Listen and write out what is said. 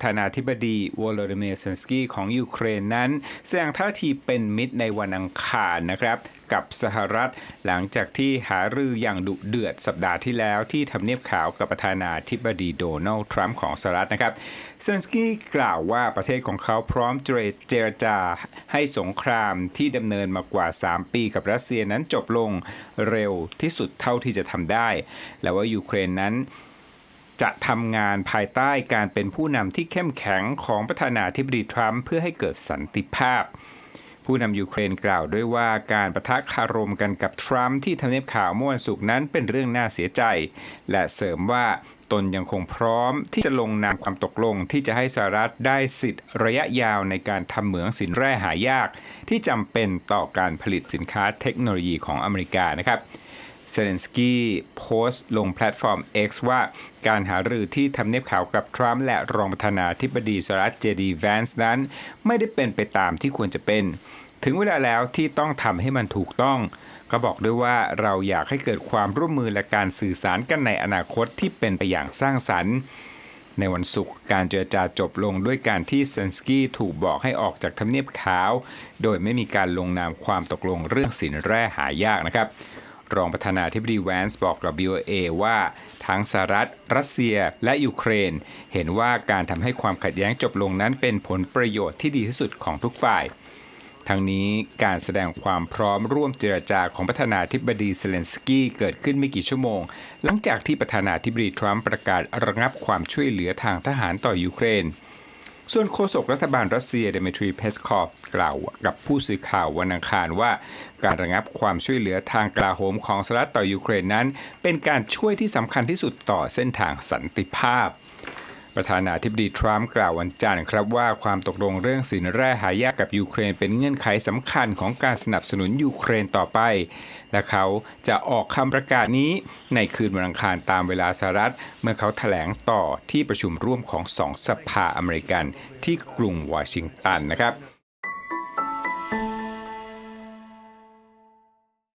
ประธานาธิบดีวโลดิเมียร์เซนสกี้ของยูเครนนั้น แสดงท่าทีเป็นมิตรในวันอังคารนะครับ กับสหรัฐหลังจากที่หารืออย่างดุเดือดสัปดาห์ที่แล้วที่ทำเนียบขาวกับประธานาธิบดีโดนัลด์ทรัมป์ของสหรัฐนะครับเซนสกี้กล่าวว่าประเทศของเขาพร้อมเจรจาให้สงครามที่ดำเนินมากว่า 3 ปีกับรัสเซียนั้นจบลงเร็วที่สุดเท่าที่จะทำได้ และว่ายูเครนนั้น จะทำงานภายใต้การเป็นผู้นำที่เข้มแข็งของประธานาธิบดีทรัมป์เพื่อให้เกิดสันติภาพ ผู้นำยูเครนกล่าวด้วยว่าการประทะคารมกันกับทรัมป์ที่ทำเนียบข่าวเมื่อวันศุกร์นั้นเป็นเรื่องน่าเสียใจ และเสริมว่าตนยังคงพร้อมที่จะลงนามความตกลงที่จะให้สหรัฐได้สิทธิ์ระยะยาวในการทำเหมืองสินแร่หายาก ที่จำเป็นต่อการผลิตสินค้าเทคโนโลยีของอเมริกานะครับ เซเลนสกี้โพสต์ลงแพลตฟอร์ม X ว่าการหารือที่ทำเนียบขาวกับทรัมป์และรองประธานาธิบดีสหรัฐเจดีแวนส์นั้น ไม่ได้เป็นไปตามที่ควรจะเป็น ถึงเวลาแล้วที่ต้องทำให้มันถูกต้อง ก็บอกด้วยว่าเราอยากให้เกิดความร่วมมือและการสื่อสารกันในอนาคตที่เป็นไปอย่างสร้างสรรค์ในวันศุกร์การเจรจาจบลงด้วยการที่เซนสกี้ถูกบอกให้ออกจากทำเนียบขาว โดยไม่มีการลงนามความตกลงเรื่องสินแร่หายากนะครับ รองประธานาธิบดีแวนส์บอกกับ BOA ว่าทั้งสหรัฐ รัสเซียและยูเครน เห็นว่าการทำให้ความขัดแย้งจบลงนั้นเป็นผลประโยชน์ที่ดีที่สุดของทุกฝ่ายทั้งนี้การแสดงความพร้อมร่วมเจรจาของประธานาธิบดีเซเลนสกี้เกิดขึ้นไม่กี่ชั่วโมง หลังจากที่ประธานาธิบดีทรัมป์ประกาศระงับความช่วยเหลือทางทหารต่อยูเครน ส่วนโฆษกรัฐบาลรัสเซียเดมิทรีเพสคอฟกล่าวกับผู้สื่อข่าววันอังคารว่า การระงับความช่วยเหลือทางกลาโหมของสหรัฐต่อยูเครนนั้น เป็นการช่วยที่สำคัญที่สุดต่อเส้นทางสันติภาพ ประธานาธิบดีทรัมป์กล่าววันจันทร์ครับว่าความตกลงเรื่องสินแร่หายากกับยูเครนเป็นเงื่อนไขสำคัญของการสนับสนุนยูเครนต่อไป และเขาจะออกคำประกาศนี้ในคืนวันอังคารตามเวลาสหรัฐ เมื่อเขาถแถลงต่อที่ประชุมร่วมของสองสภาอเมริกันที่กรุงวอชิงตันนะครับ